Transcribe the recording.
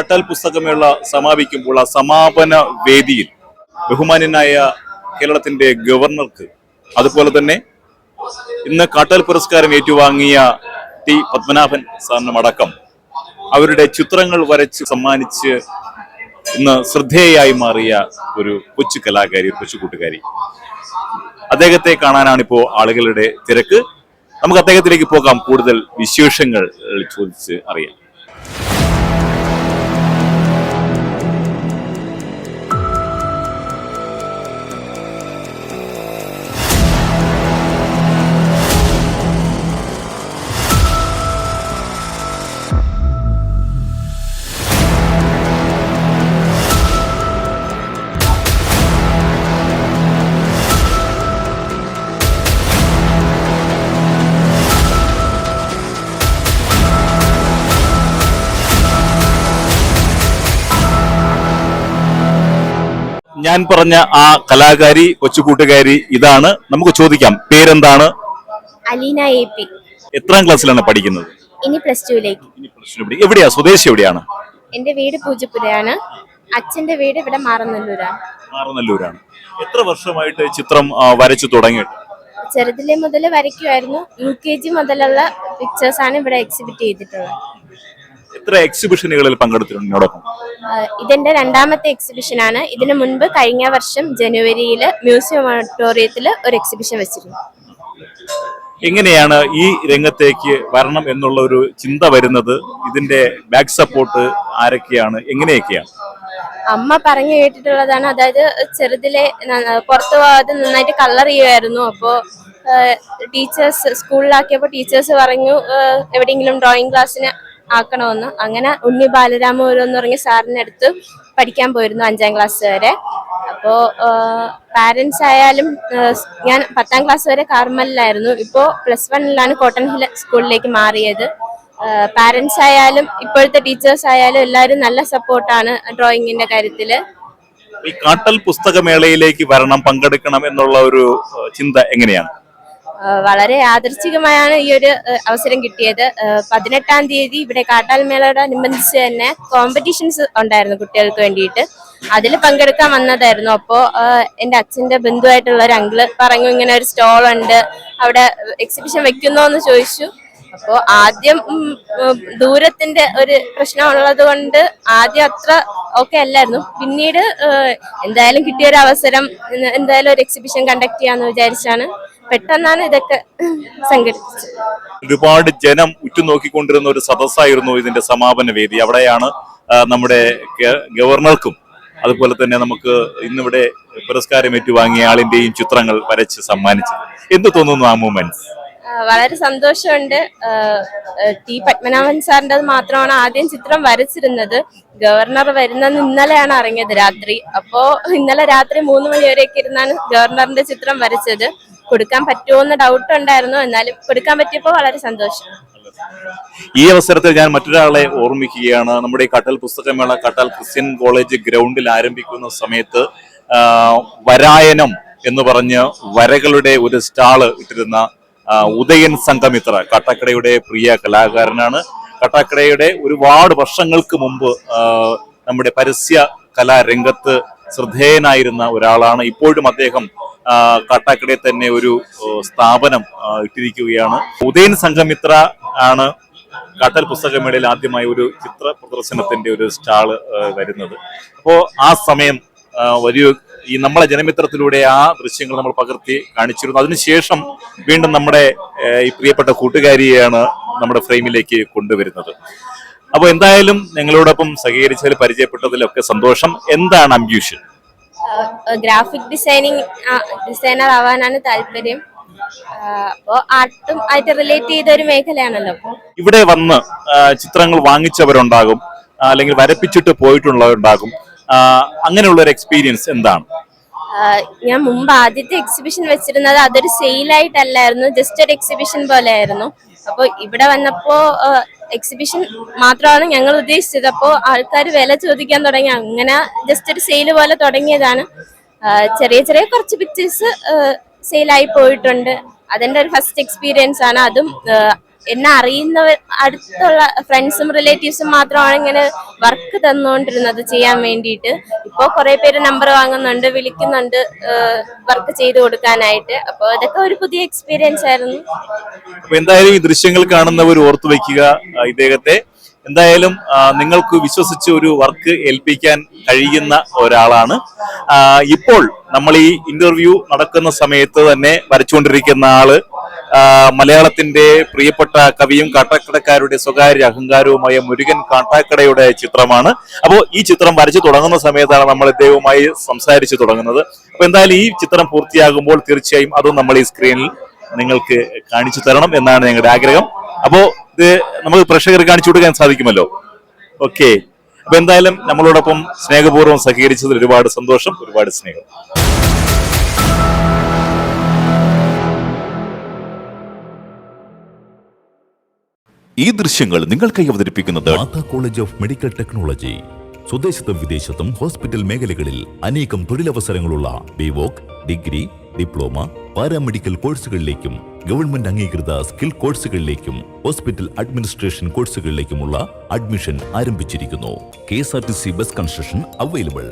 കാട്ടാൽ പുസ്തകമേള സമാപിക്കുമ്പോൾ ആ സമാപന വേദിയിൽ ബഹുമാന്യനായ കേരളത്തിന്റെ ഗവർണർക്ക് അതുപോലെ തന്നെ ഇന്ന് കാട്ടൽ പുരസ്കാരം ഏറ്റുവാങ്ങിയ ടി പത്മനാഭൻ സാറിനും അടക്കം അവരുടെ ചിത്രങ്ങൾ വരച്ച് സമ്മാനിച്ച് ഇന്ന് ശ്രദ്ധേയായി മാറിയ ഒരു കൊച്ചു കലാകാരി ഒരു കൊച്ചു കൂട്ടുകാരി. അദ്ദേഹത്തെ കാണാനാണ് ഇപ്പോൾ ആളുകളുടെ തിരക്ക്. നമുക്ക് അദ്ദേഹത്തിലേക്ക് പോകാം. കൂടുതൽ വിശേഷങ്ങൾ ചോദിച്ച് അറിയാം ഞാൻ പറഞ്ഞ ആ കലാകാരി കൊച്ചു കൂട്ടുകാരി ഇതാണ്. നമുക്ക് ചോദിക്കാം പേരെന്താണ്? Aleena A P. എത്രാം ക്ലാസ്സിലാണ് പഠിക്കുന്നത്? ഇനി പ്ലസ് ടുവിലേക്ക്. ഇനി എവിടെയാ? സ്വദേശി എവിടെയാണ്? എന്റെ വീട് പൂജപ്പുരയാണ്. അച്ഛന്റെ വീട് ഇവിടെ മാറനല്ലൂരാണ്. മാറനല്ലൂരാണ്. എത്ര വർഷമായിട്ട് ചിത്രം ആ, വരച്ചു തുടങ്ങിയിട്ട്? ചെറുതിലെ മുതൽ വരയ്ക്കുമായിരുന്നു. യു കെ ജി മുതലുള്ള പിക്ചേഴ്സ് ആണ് ഇവിടെ എക്സിബിറ്റ് ചെയ്തിട്ടുള്ളത്. എത്ര എക്സിബിഷനുകളിൽ പങ്കെടുത്തിട്ടുണ്ട് ഇതെന്റെ രണ്ടാമത്തെ എക്സിബിഷൻ ആണ് ഇതിനു മുൻപ് കഴിഞ്ഞ വർഷം ജനുവരിയിൽ മ്യൂസിയം ഓഡിറ്റോറിയത്തിൽ ഒരു എക്സിബിഷൻ വെച്ചിരുന്നു. എങ്ങനെയാണ് ഈ രംഗത്തേക്ക് വരണം എന്നുള്ള ഒരു ചിന്ത വരുന്നത്? ഇതിന്റെ ബാക്ക് സപ്പോർട്ട് ആരൊക്കെയാണ്? എങ്ങനെയൊക്കെയാണ്? അമ്മ പറഞ്ഞു കേട്ടിട്ടുള്ളതാണ്. അതായത് ചെറുതിലെ പുറത്തു പോകാതെ നന്നായിട്ട് കളർ ചെയ്യുമായിരുന്നു അപ്പോൾ ടീച്ചേഴ്സ് സ്കൂളിലാക്കിയപ്പോൾ ടീച്ചേഴ്സ് പറഞ്ഞു എവിടെയെങ്കിലും ഡ്രോയിങ് ക്ലാസ്സിന് ആക്കണമെന്ന്. അങ്ങനെ ഉണ്ണി ബാലരാമപുരം എന്ന് പറഞ്ഞ സാറിന്റെ അടുത്ത് പഠിക്കാൻ പോയിരുന്നു അഞ്ചാം ക്ലാസ് വരെ. അപ്പോൾ പാരൻസ് ആയാലും ഞാൻ പത്താം ക്ലാസ് വരെ കാർമലിലായിരുന്നു ഇപ്പോൾ പ്ലസ് വണ്ണിലാണ് കോട്ടൺ ഹിൽ സ്കൂളിലേക്ക് മാറിയത്. പാരൻസ് ആയാലും ഇപ്പോഴത്തെ ടീച്ചേഴ്സ് ആയാലും എല്ലാവരും നല്ല സപ്പോർട്ടാണ് ഡ്രോയിങ്ങിന്റെ കാര്യത്തിൽ ഈ കാട്ടൽ പുസ്തകമേളയിലേക്ക് വരണം പങ്കെടുക്കണം എന്നുള്ള ഒരു ചിന്ത എങ്ങനെയാണ്? വളരെ യാദൃച്ഛികമായാണ് ഈ ഒരു അവസരം കിട്ടിയത്. പതിനെട്ടാം തീയതി ഇവിടെ കാട്ടാൽ മേളയോടനുബന്ധിച്ച് തന്നെ കോമ്പറ്റീഷൻസ് ഉണ്ടായിരുന്നു കുട്ടികൾക്ക് വേണ്ടിയിട്ട്. അതിൽ പങ്കെടുക്കാൻ വന്നതായിരുന്നു. അപ്പോൾ എന്റെ അച്ഛന്റെ ബന്ധുവായിട്ടുള്ള ഒരു അങ്കിൾ പറഞ്ഞു ഇങ്ങനെ ഒരു സ്റ്റോൾ ഉണ്ട്. അവിടെ എക്സിബിഷൻ വെക്കുന്നോ എന്ന് ചോദിച്ചു. അപ്പോൾ ആദ്യം ദൂരത്തിന്റെ ഒരു പ്രശ്നമുള്ളത് കൊണ്ട് ആദ്യം അത്ര ഓക്കെ അല്ലായിരുന്നു. പിന്നീട് എന്തായാലും കിട്ടിയ ഒരു അവസരം എന്തായാലും ഒരു എക്സിബിഷൻ കണ്ടക്ട് ചെയ്യാന്ന് വിചാരിച്ചാണ്. പെട്ടെന്നാണ് ഇതൊക്കെ സംഘടിപ്പിച്ചത്. ഒരുപാട് ജനം ഉറ്റുനോക്കിക്കൊണ്ടിരുന്ന ഒരു സദസ്സായിരുന്നു ഇതിന്റെ സമാപന വേദി. അവിടെയാണ് നമ്മുടെ ഗവർണർക്കും അതുപോലെ തന്നെ നമുക്ക് ഇന്നിവിടെ പുരസ്കാരം ഏറ്റുവാങ്ങിയ ആളിന്റെയും ചിത്രങ്ങൾ വരച്ച് സമ്മാനിച്ചത്. എന്ത് തോന്നുന്നു ആ മൂമെന്റ് വളരെ സന്തോഷമുണ്ട്. ടി പത്മനാഭൻ സാറിന്റെ മാത്രമാണ് ആദ്യം ചിത്രം വരച്ചിരുന്നത്. ഗവർണർ വരുന്നെന്ന് ഇന്നലെയാണ് അറിഞ്ഞത് രാത്രി. അപ്പോ ഇന്നലെ രാത്രി മൂന്ന് മണി വരെയൊക്കെ ഇരുന്നാണ് ഗവർണറിന്റെ ചിത്രം വരച്ചത്. കൊടുക്കാൻ പറ്റുമോ എന്ന് ഡൗട്ട് ഉണ്ടായിരുന്നു. എന്നാലും കൊടുക്കാൻ പറ്റിയപ്പോൾ വളരെ സന്തോഷം. ഈ അവസരത്തിൽ ഞാൻ മറ്റൊരാളെ ഓർമ്മിക്കുകയാണ്. നമ്മുടെ ഈ കട്ടൽ പുസ്തകമേള കട്ടൽ ക്രിസ്ത്യൻ കോളേജ് ഗ്രൗണ്ടിൽ ആരംഭിക്കുന്ന സമയത്ത് വരായനം എന്ന് പറഞ്ഞ് വരകളുടെ ഒരു സ്റ്റാൾ ഇട്ടിരുന്ന ഉദയൻ സംഘമിത്ര കട്ടക്കടയുടെ പ്രിയ കലാകാരനാണ്. കട്ടക്കടയുടെ ഒരുപാട് വർഷങ്ങൾക്ക് മുമ്പ് നമ്മുടെ പരസ്യ കലാരംഗത്ത് ശ്രദ്ധേയനായിരുന്ന ഒരാളാണ്. ഇപ്പോഴും അദ്ദേഹം കാട്ടാക്കടയിൽ തന്നെ ഒരു സ്ഥാപനം ഇട്ടിരിക്കുകയാണ്. ഉദയൻ സംഘമിത്ര ആണ് കാട്ടൽ പുസ്തകമേളയിൽ ആദ്യമായി ഒരു ചിത്ര പ്രദർശനത്തിന്റെ ഒരു സ്റ്റാൾ വരുന്നത്. അപ്പോ ആ സമയം വലിയ ഈ നമ്മളെ ജനമിത്രത്തിലൂടെ ആ ദൃശ്യങ്ങൾ നമ്മൾ പകർത്തി കാണിച്ചിരുന്നു. അതിനുശേഷം വീണ്ടും നമ്മുടെ ഈ പ്രിയപ്പെട്ട കൂട്ടുകാരിയെയാണ് നമ്മുടെ ഫ്രെയിമിലേക്ക് കൊണ്ടുവരുന്നത്. അപ്പോൾ എന്തായാലും നിങ്ങളോടൊപ്പം സഹകരിച്ചതിൽ പരിചയപ്പെട്ടതിലൊക്കെ സന്തോഷം. എന്താണ് അംബ്യൂഷൻ? ഗ്രാഫിക് ഡിസൈനിങ് ഡിസൈനർ ആവാനാണ് താല്പര്യം. ആർട്ടും ആയിട്ട് റിലേറ്റ് ചെയ്ത ഒരു മേഖലയാണല്ലോ ഇവിടെ വന്ന് ചിത്രങ്ങൾ വാങ്ങിച്ചവരുണ്ടാകും അല്ലെങ്കിൽ വരപ്പിച്ചിട്ട് പോയിട്ടുള്ളവരുണ്ടാകും. അങ്ങനെയുള്ള ഒരു എക്സ്പീരിയൻസ് എന്താണ്? ഞാൻ മുമ്പ് ആദ്യത്തെ എക്സിബിഷൻ വെച്ചിരുന്നത് അതൊരു സെയിൽ ആയിട്ടല്ലായിരുന്നു ജസ്റ്റ് ഒരു എക്സിബിഷൻ പോലെ ആയിരുന്നു അപ്പോൾ ഇവിടെ വന്നപ്പോ എക്സിബിഷൻ മാത്രമാണ് ഞങ്ങൾ ഉദ്ദേശിച്ചത്. അപ്പോൾ ആൾക്കാർ വില ചോദിക്കാൻ തുടങ്ങി. അങ്ങനെ ജസ്റ്റ് ഒരു സെയിൽ പോലെ തുടങ്ങിയതാണ്. ചെറിയ ചെറിയ കുറച്ച് പിക്ചേഴ്സ് സെയിലായി പോയിട്ടുണ്ട്. അതെന്റെ ഒരു ഫസ്റ്റ് എക്സ്പീരിയൻസ് ആണ്. അതും എന്നെ അറിയുന്നവർ അടുത്തുള്ള ഫ്രണ്ട്സും റിലേറ്റീവ്സും മാത്രമാണ് ഇങ്ങനെ വർക്ക് തന്നുകൊണ്ടിരുന്നത് ചെയ്യാൻ വേണ്ടിയിട്ട്. ഇപ്പോൾ കുറെ പേര് നമ്പർ വാങ്ങുന്നുണ്ട് വിളിക്കുന്നുണ്ട് വർക്ക് ചെയ്ത് കൊടുക്കാനായിട്ട്. അപ്പോൾ അതൊക്കെ ഒരു പുതിയ എക്സ്പീരിയൻസ് ആയിരുന്നു. എന്തായാലും ഈ ദൃശ്യങ്ങൾ കാണുന്നവർ ഓർത്തു വെക്കുക ഇദ്ദേഹത്തെ. എന്തായാലും നിങ്ങൾക്ക് വിശ്വസിച്ച് ഒരു വർക്ക് ഏൽപ്പിക്കാൻ കഴിയുന്ന ഒരാളാണ്. ഇപ്പോൾ നമ്മൾ ഈ ഇന്റർവ്യൂ നടക്കുന്ന സമയത്ത് തന്നെ വരച്ചുകൊണ്ടിരിക്കുന്ന ആൾ മലയാളത്തിന്റെ പ്രിയപ്പെട്ട കവിയും കാട്ടാക്കടക്കാരുടെ സ്വകാര്യ അഹങ്കാരവുമായ മുരുകൻ കാട്ടാക്കടയുടെ ചിത്രമാണ്. അപ്പോൾ ഈ ചിത്രം വരച്ചു തുടങ്ങുന്ന സമയത്താണ് നമ്മൾ ഇദ്ദേഹവുമായി സംസാരിച്ചു തുടങ്ങുന്നത്. അപ്പൊ എന്തായാലും ഈ ചിത്രം പൂർത്തിയാകുമ്പോൾ തീർച്ചയായും അതും നമ്മൾ ഈ സ്ക്രീനിൽ നിങ്ങൾക്ക് കാണിച്ചു തരണം എന്നാണ് ഞങ്ങളുടെ ആഗ്രഹം. അപ്പോ ഇത് നമുക്ക് പ്രേക്ഷകർ കാണിച്ചു കൊടുക്കാൻ സാധിക്കുമല്ലോ? ഓക്കെ. അപ്പൊ എന്തായാലും നമ്മളോടൊപ്പം സ്നേഹപൂർവം സഹകരിച്ചതിൽ ഒരുപാട് സന്തോഷം ഒരുപാട് സ്നേഹം. ഈ ദൃശ്യങ്ങൾ നിങ്ങൾക്കായി അവതരിപ്പിക്കുന്നത് കോളേജ് ഓഫ് മെഡിക്കൽ ടെക്നോളജി. സ്വദേശത്തും വിദേശത്തും ഹോസ്പിറ്റൽ മേഖലകളിൽ അനേകം തൊഴിലവസരങ്ങളുള്ള ബിവോക് ഡിഗ്രി ഡിപ്ലോമ പാരാമെഡിക്കൽ കോഴ്സുകളിലേക്കും ഗവൺമെന്റ് അംഗീകൃത സ്കിൽ കോഴ്സുകളിലേക്കും ഹോസ്പിറ്റൽ അഡ്മിനിസ്ട്രേഷൻ കോഴ്സുകളിലേക്കുമുള്ള അഡ്മിഷൻ ആരംഭിച്ചിരിക്കുന്നു. K S R T C bus construction available.